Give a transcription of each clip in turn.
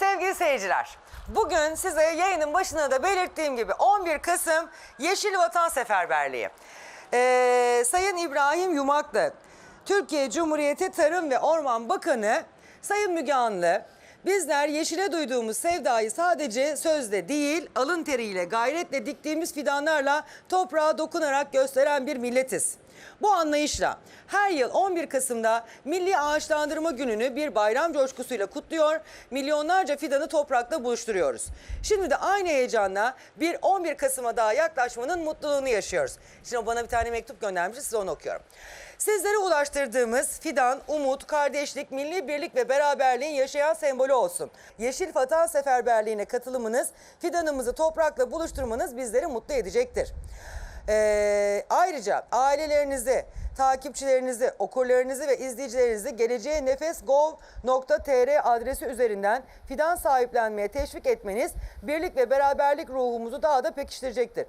Sevgili seyirciler, bugün size yayının başına da belirttiğim gibi 11 Kasım Yeşil Vatan Seferberliği. Ee, Sayın İbrahim Yumaklı, Türkiye Cumhuriyeti Tarım ve Orman Bakanı Sayın Müge Anlı, bizler yeşile duyduğumuz sevdayı sadece sözde değil, alın teriyle, gayretle diktiğimiz fidanlarla toprağa dokunarak gösteren bir milletiz. Bu anlayışla her yıl 11 Kasım'da Milli Ağaçlandırma Günü'nü bir bayram coşkusuyla kutluyor, milyonlarca fidanı toprakla buluşturuyoruz. Şimdi de aynı heyecanla bir 11 Kasım'a daha yaklaşmanın mutluluğunu yaşıyoruz. Şimdi bana bir tane mektup göndermiş, size onu okuyorum. Sizlere ulaştırdığımız fidan, umut, kardeşlik, milli birlik ve beraberliğin yaşayan sembolü olsun. Yeşil Vatan Seferberliği'ne katılımınız, fidanımızı toprakla buluşturmanız bizleri mutlu edecektir. Ee, ayrıca ailelerinizi, takipçilerinizi, okurlarınızı ve izleyicilerinizi geleceğe nefes.gov.tr adresi üzerinden fidan sahiplenmeye teşvik etmeniz birlik ve beraberlik ruhumuzu daha da pekiştirecektir.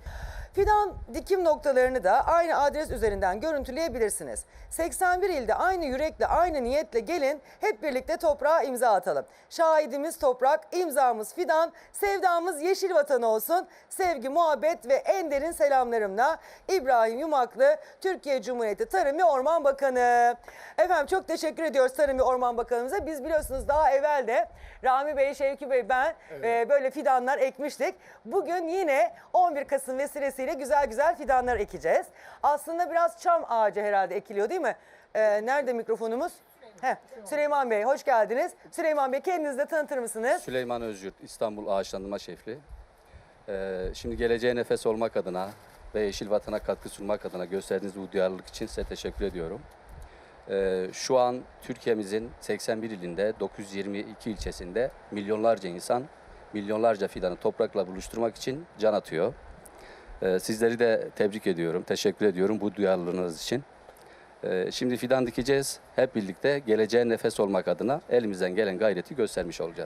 Fidan dikim noktalarını da aynı adres üzerinden görüntüleyebilirsiniz. 81 ilde aynı yürekle, aynı niyetle gelin hep birlikte toprağa imza atalım. Şahidimiz toprak, imzamız fidan, sevdamız yeşil vatan olsun. Sevgi, muhabbet ve en derin selamlarımla İbrahim Yumaklı, Türkiye Cumhuriyeti Tarım ve Orman Bakanı. Efendim çok teşekkür ediyoruz Tarım ve Orman Bakanımıza. Biz biliyorsunuz daha evvel de Rami Bey, Şevki Bey, ben e, böyle fidanlar ekmiştik. Bugün yine 11 Kasım vesilesiyle güzel güzel fidanlar ekeceğiz. Aslında biraz çam ağacı herhalde ekiliyor değil mi? E, nerede mikrofonumuz? Heh, Süleyman Bey hoş geldiniz. Süleyman Bey kendinizi de tanıtır mısınız? Süleyman Özyurt, İstanbul Ağaçlandırma Şefliği. Ee, şimdi geleceğe nefes olmak adına ve yeşil vatana katkı sunmak adına gösterdiğiniz bu duyarlılık için size teşekkür ediyorum. Ee, şu an Türkiye'mizin 81 ilinde 922 ilçesinde milyonlarca insan milyonlarca fidanı toprakla buluşturmak için can atıyor. Ee, sizleri de tebrik ediyorum, teşekkür ediyorum bu duyarlılığınız için. Ee, şimdi fidan dikeceğiz. Hep birlikte geleceğe nefes olmak adına elimizden gelen gayreti göstermiş olacağız.